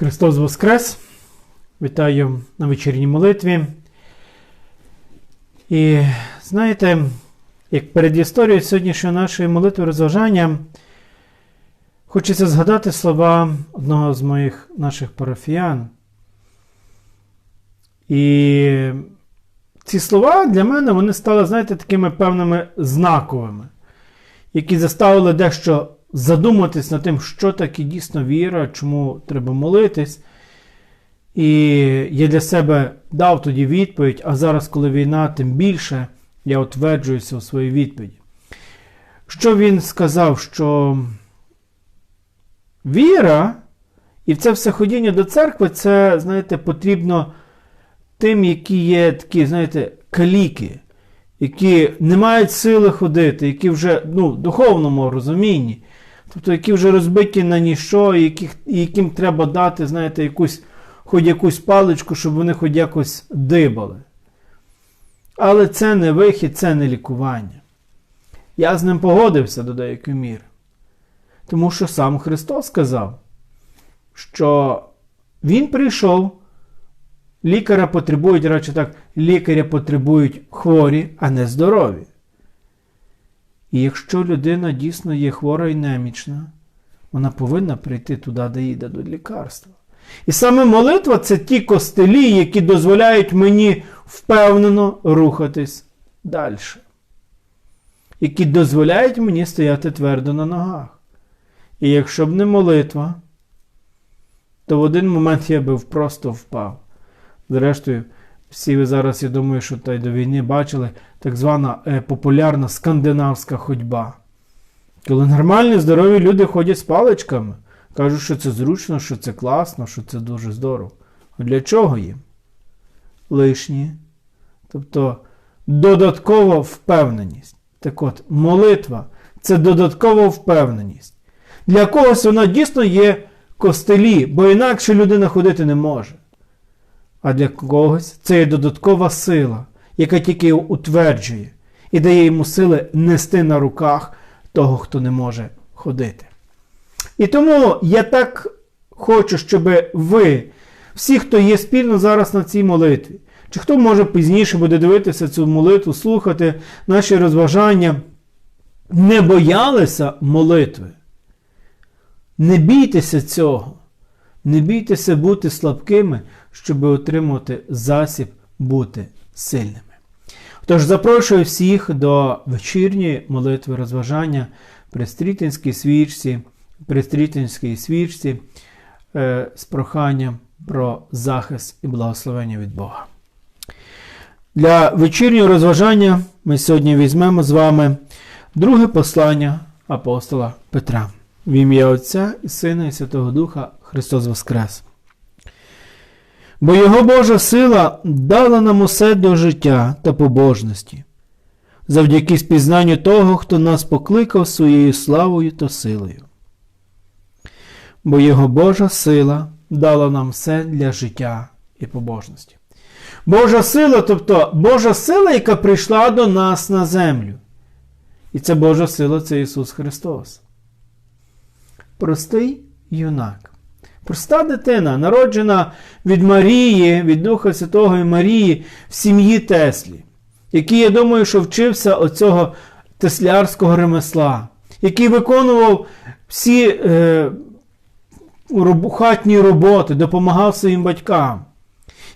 Христос Воскрес! Вітаю на вечірній молитві. І знаєте, як перед історією сьогоднішньої нашої молитви розважання, хочеться згадати слова одного з моїх наших парафіян. І ці слова для мене вони стали, знаєте, такими певними знаковими, які заставили дещо задуматись над тим, що таке дійсно віра, чому треба молитись. І я для себе дав тоді відповідь, а зараз, коли війна, тим більше я утверджуюся у своїй відповіді. Що він сказав, що віра і це все ходіння до церкви, це, знаєте, потрібно тим, які є такі, знаєте, каліки, які не мають сили ходити, які вже ну, в духовному розумінні, тобто які вже розбиті на ніщо, яких, яким треба дати, знаєте, якусь, хоч якусь паличку, щоб вони хоч якось дибали. Але це не вихід, це не лікування. Я з ним погодився до деякої міри. Тому що сам Христос сказав, що Він прийшов, лікаря потребують, радше так, лікаря потребують хворі, а не здорові. І якщо людина дійсно є хвора і немічна, вона повинна прийти туди, де їй дадуть лікарства. І саме молитва це ті костелі, які дозволяють мені впевнено рухатись далі. Які дозволяють мені стояти твердо на ногах. І якщо б не молитва, то в один момент я би просто впав. Зрештою, всі ви зараз, я думаю, що та й до війни бачили так звана е, популярна скандинавська ходьба. Коли нормальні, здорові люди ходять з паличками, кажуть, що це зручно, що це класно, що це дуже здорово. Для чого їм? Лишні. Тобто додаткова впевненість. Так от, молитва це додаткова впевненість. Для когось вона дійсно є костелі, бо інакше людина ходити не може. А для когось це є додаткова сила, яка тільки його утверджує і дає йому сили нести на руках того, хто не може ходити. І тому я так хочу, щоб ви, всі, хто є спільно зараз на цій молитві, чи хто може пізніше буде дивитися цю молитву, слухати наші розважання, не боялися молитви. Не бійтеся цього. Не бійтеся бути слабкими, щоб отримати засіб бути сильними. Тож запрошую всіх до вечірньої молитви розважання при стрітинській свічці, при стрітинській свічці е, з проханням про захист і благословення від Бога. Для вечірнього розважання ми сьогодні візьмемо з вами друге послання апостола Петра. В ім'я Отця і Сина, і Святого Духа Христос Воскрес. Бо Його Божа сила дала нам усе до життя та побожності, завдяки спізнанню того, хто нас покликав своєю славою та силою. Бо Його Божа сила дала нам все для життя і побожності. Божа сила, тобто Божа сила, яка прийшла до нас на землю. І це Божа сила це Ісус Христос. Простий юнак. Проста дитина, народжена від Марії, від Духа Святого і Марії в сім'ї Теслі, який, я думаю, що вчився оцього теслярського ремесла, який виконував всі е, хатні роботи, допомагав своїм батькам,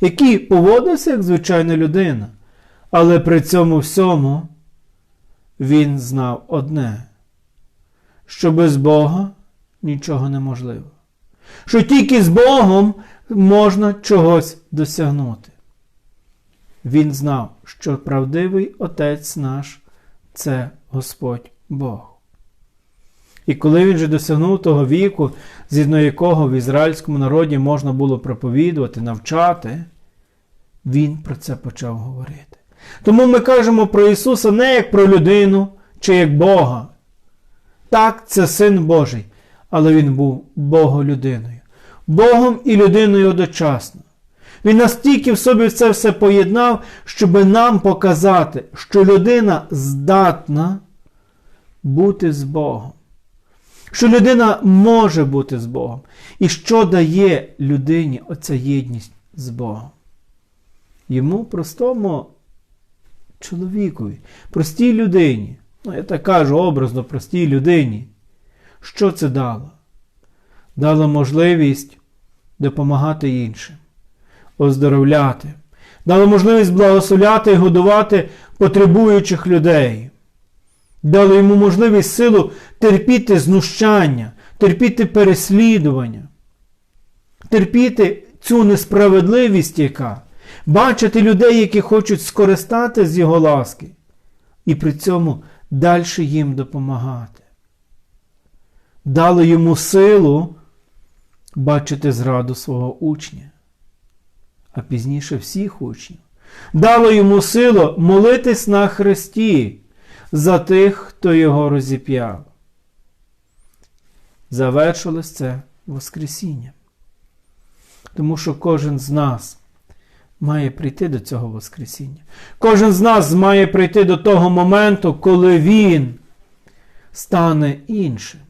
який поводився як звичайна людина, але при цьому всьому він знав одне, що без Бога нічого неможливо що тільки з Богом можна чогось досягнути. Він знав, що правдивий Отець наш це Господь Бог. І коли він же досягнув того віку, згідно якого в ізраїльському народі можна було проповідувати, навчати, він про це почав говорити. Тому ми кажемо про Ісуса не як про людину чи як Бога. Так, це Син Божий але він був Боголюдиною. Богом і людиною одночасно. Він настільки в собі це все поєднав, щоб нам показати, що людина здатна бути з Богом. що людина може бути з Богом. І що дає людині оця єдність з Богом? Йому простому чоловікові, простій людині, ну я так кажу образно, простій людині. Що це дало? Дало можливість допомагати іншим, оздоровляти, дало можливість благословляти і годувати потребуючих людей. Дало йому можливість силу терпіти знущання, терпіти переслідування, терпіти цю несправедливість, яка, бачити людей, які хочуть скористати з його ласки, і при цьому далі їм допомагати. Дало йому силу бачити зраду свого учня, а пізніше всіх учнів. Дало йому силу молитись на Христі за тих, хто його розіп'яв. Завершилось це Воскресіння. Тому що кожен з нас має прийти до цього Воскресіння. Кожен з нас має прийти до того моменту, коли він стане іншим.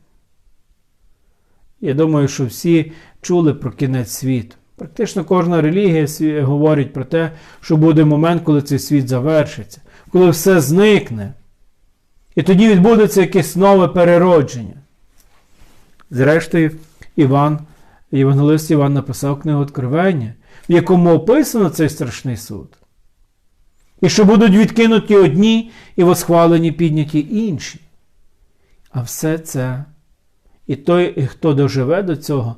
Я думаю, що всі чули про кінець світу. Практично кожна релігія говорить про те, що буде момент, коли цей світ завершиться, коли все зникне. І тоді відбудеться якесь нове переродження. Зрештою, Іван, Євангелист Іван написав книгу Откровення, в якому описано цей страшний суд. І що будуть відкинуті одні і восхвалені підняті інші. А все це, і той, хто доживе до цього,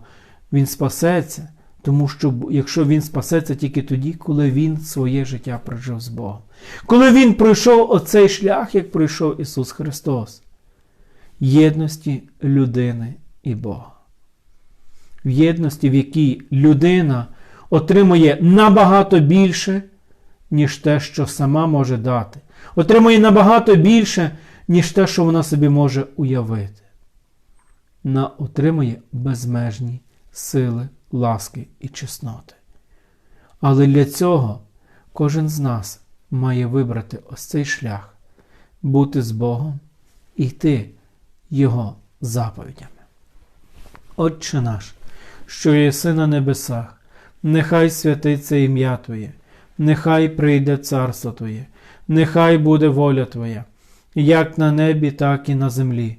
він спасеться, тому що якщо він спасеться тільки тоді, коли він своє життя прожив з Богом. Коли він пройшов оцей шлях, як пройшов Ісус Христос, єдності людини і Бога. В єдності, в якій людина отримує набагато більше, ніж те, що сама може дати. Отримує набагато більше, ніж те, що вона собі може уявити. Вона отримує безмежні сили, ласки і чесноти. Але для цього кожен з нас має вибрати ось цей шлях, бути з Богом і йти Його заповідями. Отче наш, що єси на небесах, нехай святиться ім'я Твоє, нехай прийде царство Твоє, нехай буде воля Твоя, як на небі, так і на землі.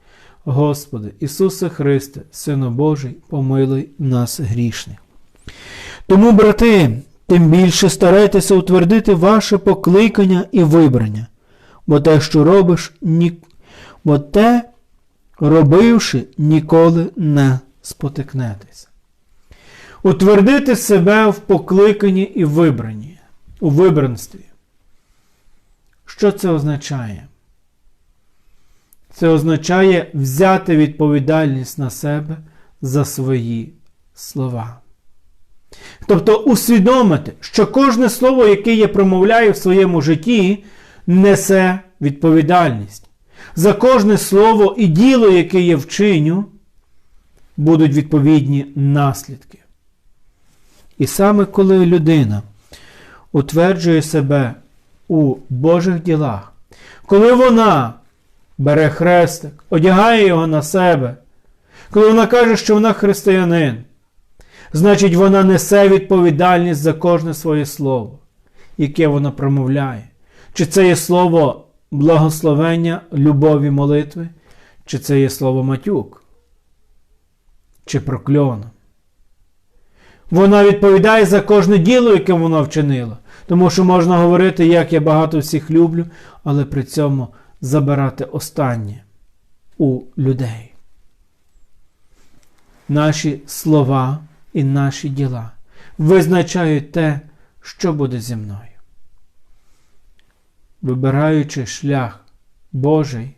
Господи, Ісусе Христе, Сину Божий, помилуй нас грішне. Тому, брати, тим більше старайтеся утвердити ваше покликання і вибрання, бо те, що робиш, ні... бо те, робивши, ніколи не спотикнетеся. Утвердити себе в покликанні і вибранні, у вибранстві. Що це означає? Це означає взяти відповідальність на себе за свої слова. Тобто усвідомити, що кожне слово, яке я промовляю в своєму житті, несе відповідальність. За кожне слово і діло, яке я вчиню, будуть відповідні наслідки. І саме коли людина утверджує себе у Божих ділах, коли вона бере хрестик, одягає його на себе, коли вона каже, що вона християнин, значить вона несе відповідальність за кожне своє слово, яке вона промовляє. Чи це є слово благословення, любові, молитви, чи це є слово матюк, чи прокльона. Вона відповідає за кожне діло, яке вона вчинила. Тому що можна говорити, як я багато всіх люблю, але при цьому забирати останнє у людей. Наші слова і наші діла визначають те, що буде зі мною. Вибираючи шлях Божий,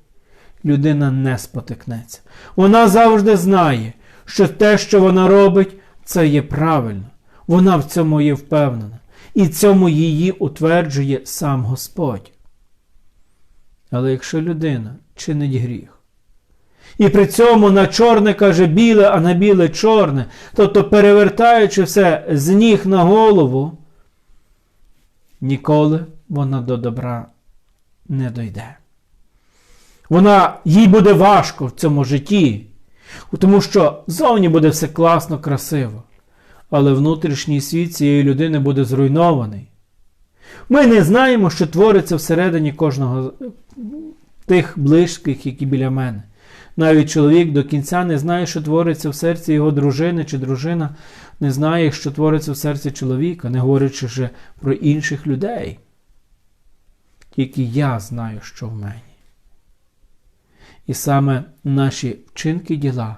людина не спотикнеться. Вона завжди знає, що те, що вона робить, це є правильно. Вона в цьому є впевнена. І цьому її утверджує сам Господь. Але якщо людина чинить гріх, і при цьому на чорне каже біле, а на біле чорне, тобто перевертаючи все з ніг на голову, ніколи вона до добра не дойде. Вона їй буде важко в цьому житті, тому що зовні буде все класно, красиво, але внутрішній світ цієї людини буде зруйнований. Ми не знаємо, що твориться всередині кожного тих близьких, які біля мене. Навіть чоловік до кінця не знає, що твориться в серці його дружини, чи дружина не знає, що твориться в серці чоловіка, не говорячи вже про інших людей. Тільки я знаю, що в мені. І саме наші вчинки діла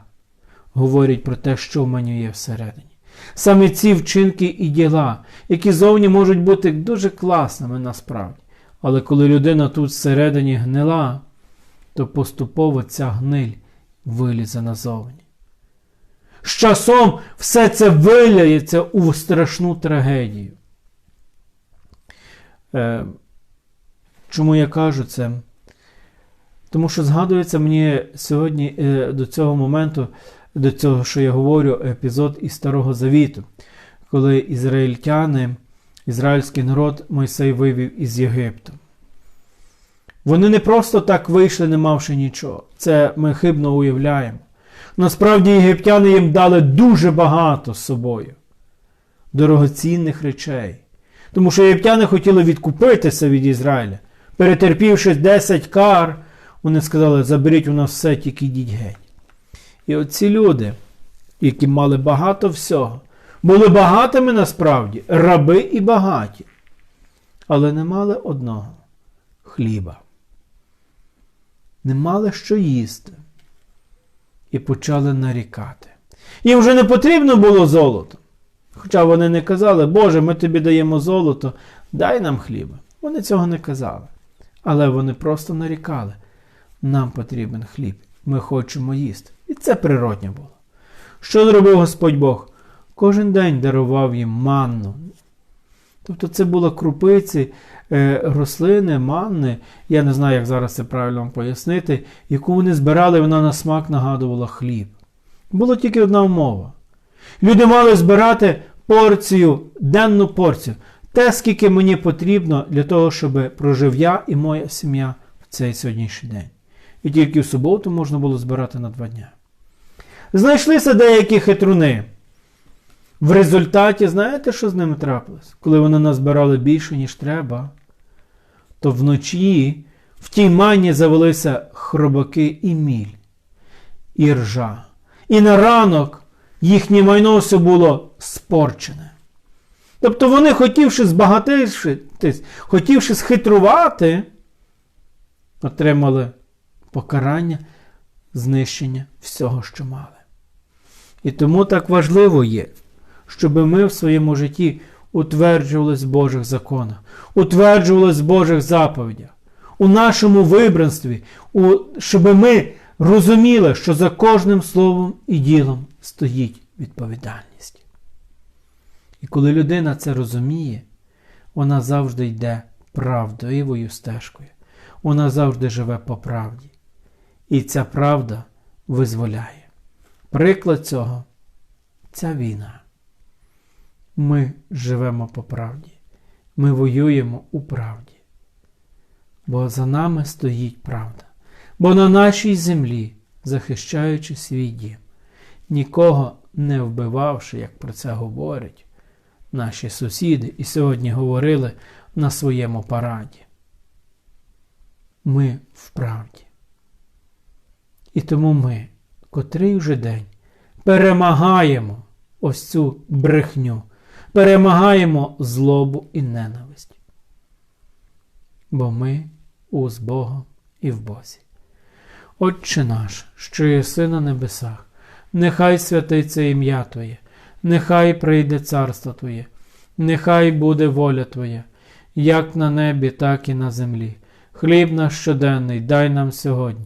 говорять про те, що в мені є всередині. Саме ці вчинки і діла, які зовні можуть бути дуже класними насправді. Але коли людина тут всередині гнила, то поступово ця гниль вилізе назовні. З часом все це виляється у страшну трагедію. Е, Чому я кажу це? Тому що згадується мені сьогодні е, до цього моменту, до цього, що я говорю, епізод із Старого Завіту, коли ізраїльтяни, ізраїльський народ Мойсей вивів із Єгипту. Вони не просто так вийшли, не мавши нічого. Це ми хибно уявляємо. Насправді єгиптяни їм дали дуже багато з собою, дорогоцінних речей. Тому що єгиптяни хотіли відкупитися від Ізраїля. Перетерпівши 10 кар, вони сказали, заберіть у нас все, тільки йдіть геть. І оці люди, які мали багато всього, були багатими насправді, раби і багаті, але не мали одного хліба. Не мали що їсти. І почали нарікати. Їм вже не потрібно було золото. Хоча вони не казали, Боже, ми тобі даємо золото, дай нам хліба. Вони цього не казали. Але вони просто нарікали. Нам потрібен хліб, ми хочемо їсти. І це природньо було. Що зробив Господь Бог? Кожен день дарував їм манну. Тобто це були крупиці, е, рослини, манни, я не знаю, як зараз це правильно вам пояснити, яку вони збирали, вона на смак нагадувала хліб. Була тільки одна умова. Люди мали збирати порцію, денну порцію, те, скільки мені потрібно для того, щоб прожив я і моя сім'я в цей сьогоднішній день. І тільки в суботу можна було збирати на два дня. Знайшлися деякі хитруни. В результаті, знаєте, що з ними трапилось? Коли вони назбирали більше, ніж треба, то вночі в тій мані завелися хробаки і міль, і ржа. І на ранок їхнє майно все було спорчене. Тобто вони, хотівши збагатитись, хотівши схитрувати, отримали покарання, знищення всього, що мали. І тому так важливо є, щоб ми в своєму житті утверджувались в Божих законах, утверджувались в Божих заповідях, у нашому вибранстві, щоб ми розуміли, що за кожним словом і ділом стоїть відповідальність. І коли людина це розуміє, вона завжди йде правдивою стежкою, вона завжди живе по правді. І ця правда визволяє. Приклад цього ця війна. Ми живемо по правді, ми воюємо у правді. Бо за нами стоїть правда. Бо на нашій землі, захищаючи свій дім, нікого не вбивавши, як про це говорять наші сусіди, і сьогодні говорили на своєму параді. Ми в правді. І тому ми, котрий вже день, перемагаємо ось цю брехню, перемагаємо злобу і ненависть. Бо ми уз Бога і в Бозі. Отче наш, що єси на небесах, нехай святиться ім'я Твоє, нехай прийде царство Твоє, нехай буде воля Твоя, як на небі, так і на землі. Хліб наш щоденний дай нам сьогодні,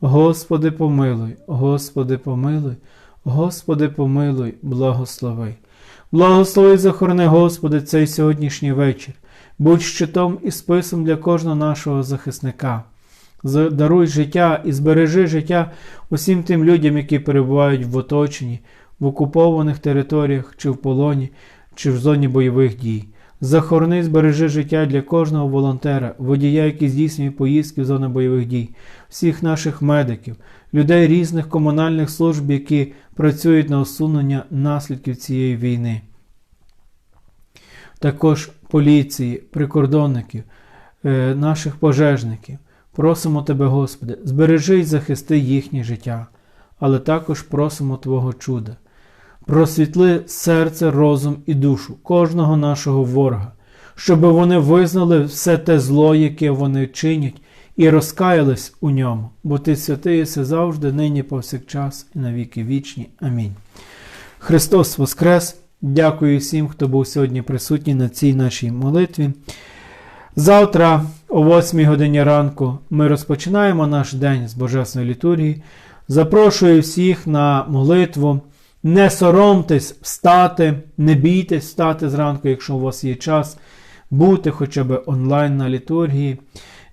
Господи, помилуй, Господи, помилуй, Господи, помилуй, благослови. Благослови захорони, Господи, цей сьогоднішній вечір. Будь щитом і списом для кожного нашого захисника. Даруй життя і збережи життя усім тим людям, які перебувають в оточенні, в окупованих територіях чи в полоні, чи в зоні бойових дій. Захорони, збережи життя для кожного волонтера, водія, який здійснює поїздки в зону бойових дій, всіх наших медиків, людей різних комунальних служб, які працюють на усунення наслідків цієї війни. Також поліції, прикордонників, е, наших пожежників. Просимо Тебе, Господи, збережи і захисти їхнє життя, але також просимо Твого чуда. Просвітли серце, розум і душу кожного нашого ворога, щоб вони визнали все те зло, яке вони чинять, і розкаялись у ньому, бо Ти святий єси завжди, нині повсякчас і на віки вічні. Амінь. Христос Воскрес! Дякую всім, хто був сьогодні присутній на цій нашій молитві. Завтра, о 8 годині ранку, ми розпочинаємо наш день з Божественної літургії. Запрошую всіх на молитву. Не соромтесь встати, не бійтесь встати зранку, якщо у вас є час, бути хоча б онлайн на літургії.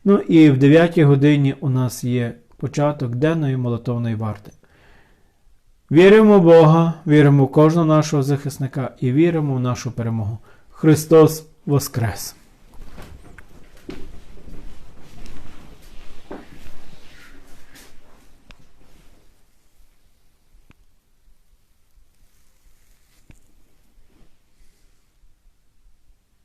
Ну і в 9 годині у нас є початок денної молитовної варти. Віримо в Бога, віримо в кожного нашого захисника і віримо в нашу перемогу. Христос Воскрес!